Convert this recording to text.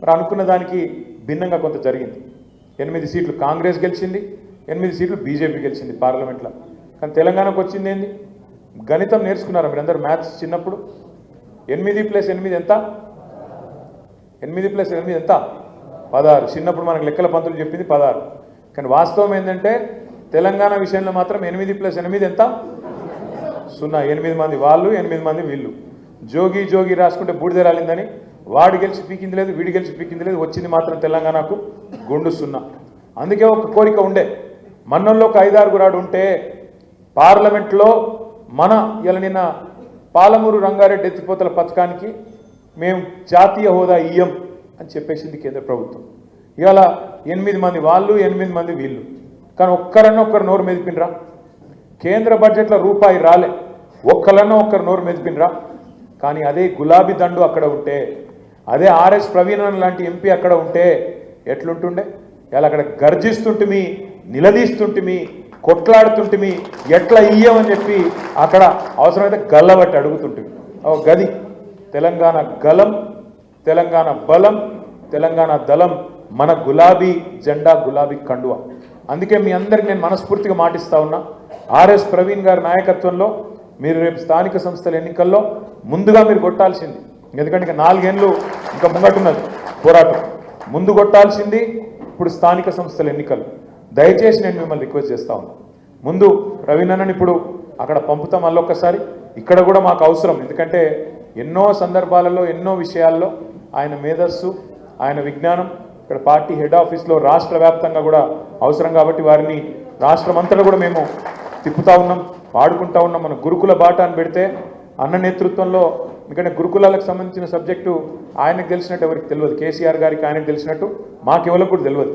మరి అనుకున్న దానికి భిన్నంగా కొంత జరిగింది. ఎనిమిది సీట్లు కాంగ్రెస్ గెలిచింది ఎనిమిది సీట్లు బీజేపీ గెలిచింది పార్లమెంట్లో. కానీ తెలంగాణకు వచ్చింది ఏంది? గణితం నేర్చుకున్నారా మీరందరూ మ్యాథ్స్ చిన్నప్పుడు? ఎనిమిది ప్లస్ ఎనిమిది ఎంత? ఎనిమిది ప్లస్ ఎనిమిది ఎంత? పదహారు. చిన్నప్పుడు మనకు లెక్కల పంతులు చెప్పింది పదహారు. కానీ వాస్తవం ఏంటంటే తెలంగాణ విషయంలో మాత్రం ఎనిమిది ప్లస్ ఎనిమిది ఎంత? సున్నా. ఎనిమిది మంది వాళ్ళు ఎనిమిది మంది వీళ్ళు. జోగి జోగి రాసుకుంటే బూడిద రాలిందని వాడు గెలిచి పీకింది లేదు వీడు గెలిచి పీకింది లేదు వచ్చింది మాత్రం తెలంగాణకు గుండు సున్నా. అందుకే ఒక కోరిక ఉండే. మన్నంలో ఒక ఐదారుగురాడు ఉంటే పార్లమెంట్లో మన ఇలా నిన్న పాలమూరు రంగారెడ్డి ఎత్తిపోతల పథకానికి మేము జాతీయ హోదా ఇయ్యం అని చెప్పేసింది కేంద్ర ప్రభుత్వం. ఇవాళ ఎనిమిది మంది వాళ్ళు ఎనిమిది మంది వీళ్ళు. కానీ ఒక్కరన్నా ఒక్కరు నోరు మెదిపినరా కేంద్ర బడ్జెట్లో రూపాయి రాలే. ఒక్కరన్నా ఒక్కరు నోరు మెదిపినరా కానీ అదే గులాబీ దండు అక్కడ ఉంటే అదే ఆర్ఎస్ ప్రవీణన్ లాంటి ఎంపీ అక్కడ ఉంటే ఎట్లుంటుండే? ఇలా అక్కడ గర్జిస్తుంటిమి నిలదీస్తుంటిమి కొట్లాడుతుంటిమి ఎట్లా ఇయ్యమని చెప్పి అక్కడ అవసరమైతే గల్లబట్టి అడుగుతుంటిమి. ఓ గది. తెలంగాణ గలం తెలంగాణ బలం తెలంగాణ దళం మన గులాబీ జెండా గులాబీ కండువ. అందుకే మీ అందరికి నేను మనస్ఫూర్తిగా మాటిస్తా ఉన్నా. ఆర్ఎస్ ప్రవీణ్ గారి నాయకత్వంలో మీరు రేపు స్థానిక సంస్థల ఎన్నికల్లో ముందుగా మీరు కొట్టాల్సింది ఎందుకంటే ఇక నాలుగేళ్ళు ఇంకా ముంగట్టున్నది పోరాటం. ముందు కొట్టాల్సింది ఇప్పుడు స్థానిక సంస్థల ఎన్నికలు. దయచేసి నేను మిమ్మల్ని రిక్వెస్ట్ చేస్తా ముందు రవీనన్నని ఇప్పుడు అక్కడ పంపుతాం మళ్ళొక్కసారి. ఇక్కడ కూడా మాకు అవసరం. ఎందుకంటే ఎన్నో సందర్భాలలో ఎన్నో విషయాల్లో ఆయన మేధస్సు ఆయన విజ్ఞానం ఇక్కడ పార్టీ హెడ్ ఆఫీస్లో రాష్ట్ర వ్యాప్తంగా కూడా అవసరం కాబట్టి వారిని రాష్ట్రమంతటా కూడా మేము తిప్పుతా ఉన్నాం వాడుకుంటా ఉన్నాం. మన గురుకుల బాట అని పెడితే అన్న నేతృత్వంలో ఎందుకంటే గురుకులాలకు సంబంధించిన సబ్జెక్టు ఆయనకు తెలిసినట్టు ఎవరికి తెలియదు. కేసీఆర్ గారికి ఆయనకు తెలిసినట్టు మాకెవరికి కూడా తెలియదు.